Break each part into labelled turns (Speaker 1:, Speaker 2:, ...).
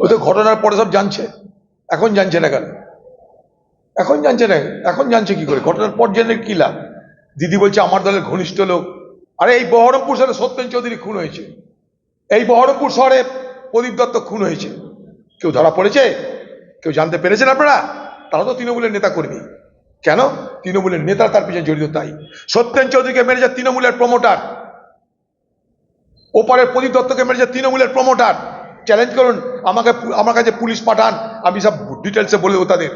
Speaker 1: ও তো ঘটনার পরে সব জানছে। এখন জানছে না কেন? এখন জানছে না এখন জানছে কি করে? ঘটনার পর জেনে কি লাভ? দিদি বলছে আমার দলের ঘনিষ্ঠ লোক। আরে এই বহরমপুর শহরে সত্যেন চৌধুরী খুন হয়েছে। এই বহরমপুর শহরে প্রদীপ দত্ত খুন হয়েছে। কেউ ধরা পড়েছে? কেউ জানতে পেরেছেন আপনারা? তারা তো তৃণমূলের নেতা কর্মী। কেন? তৃণমূলের নেতা তার পিছনে জড়িত তাই। সত্যেন চৌধুরীকে মেরেছে তৃণমূলের প্রমোটার ওপারের প্রদীপ দত্তকে মেরেছে তৃণমূলের প্রমোটার চ্যালেঞ্জ করুন, আমাকে আমার কাছে পুলিশ পাঠান, আমি সব ডিটেলসে বলে তাদের।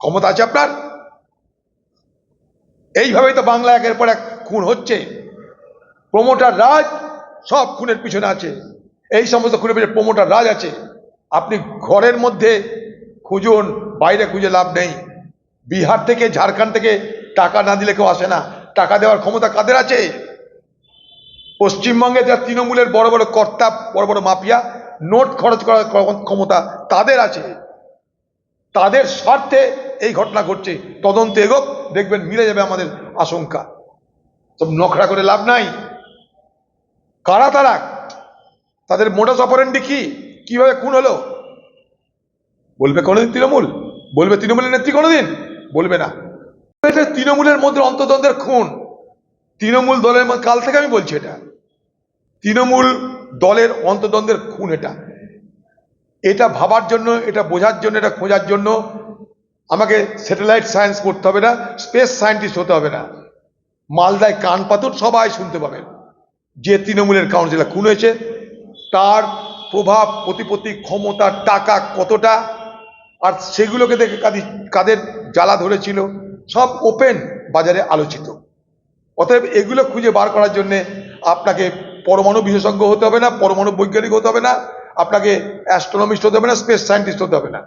Speaker 1: ক্ষমতা আছে আপনার? এইভাবেই তো বাংলা একের পর এক খুন হচ্ছে। প্রমোটার রাজ সব খুনের পিছনে আছে। এই সমস্ত খুনের পিছনে প্রমোটার রাজ আছে। আপনি ঘরের মধ্যে খুঁজুন, বাইরে খুঁজে লাভ নেই। বিহার থেকে, ঝাড়খণ্ড থেকে টাকা না দিলে কেউ আসে না। টাকা দেওয়ার ক্ষমতা কাদের আছে? পশ্চিমবঙ্গে যা তৃণমূলের বড় বড় কর্তা, বড় বড় মাফিয়া নোট খরচ করার ক্ষমতা তাদের আছে। তাদের স্বার্থে এই ঘটনা ঘটছে। তদন্ত এগোক, দেখবেন মিলে যাবে আমাদের আশঙ্কা। সব নখরা করে লাভ নাই। কারা তারা? তাদের মোটাস অপারেন্ডি কি? কীভাবে খুন হলো? বলবে কোনোদিন তৃণমূল? বলবে তৃণমূলের নেত্রী কোনোদিন? বলবে না। এটা তৃণমূলের মধ্যে অন্তদ্বন্দ্বের খুন। তৃণমূল দলের কাল থেকে আমি বলছি এটা। তৃণমূল দলের অন্তদ্বন্দ্বের খুন এটা। এটা ভাবার জন্য, এটা বোঝার জন্য, এটা খোঁজার জন্য আমাকে স্যাটেলাইট সায়েন্স করতে হবে না স্পেস সায়েন্টিস্ট হতে হবে না। মালদায় কান পাতুর সবাই শুনতে পাবেন। যে তৃণমূলের কাউন্সিলর খুন হয়েছে, তার প্রভাব, প্রতিপত্তি, ক্ষমতা, টাকা কতটা, আর সেগুলোকে দেখে কাদের কাদের জ্বালা ধরেছিল, সব ওপেন বাজারে আলোচিত। অতএব এগুলো খুঁজে বার করার জন্যে আপনাকে পরমাণু বিশেষজ্ঞ হতে হবে না, পরমাণু বৈজ্ঞানিক হতে হবে না, আপনাকে অ্যাস্ট্রোনমিস্ট হতে হবে না, স্পেস সায়েন্টিস্ট হতে হবে না।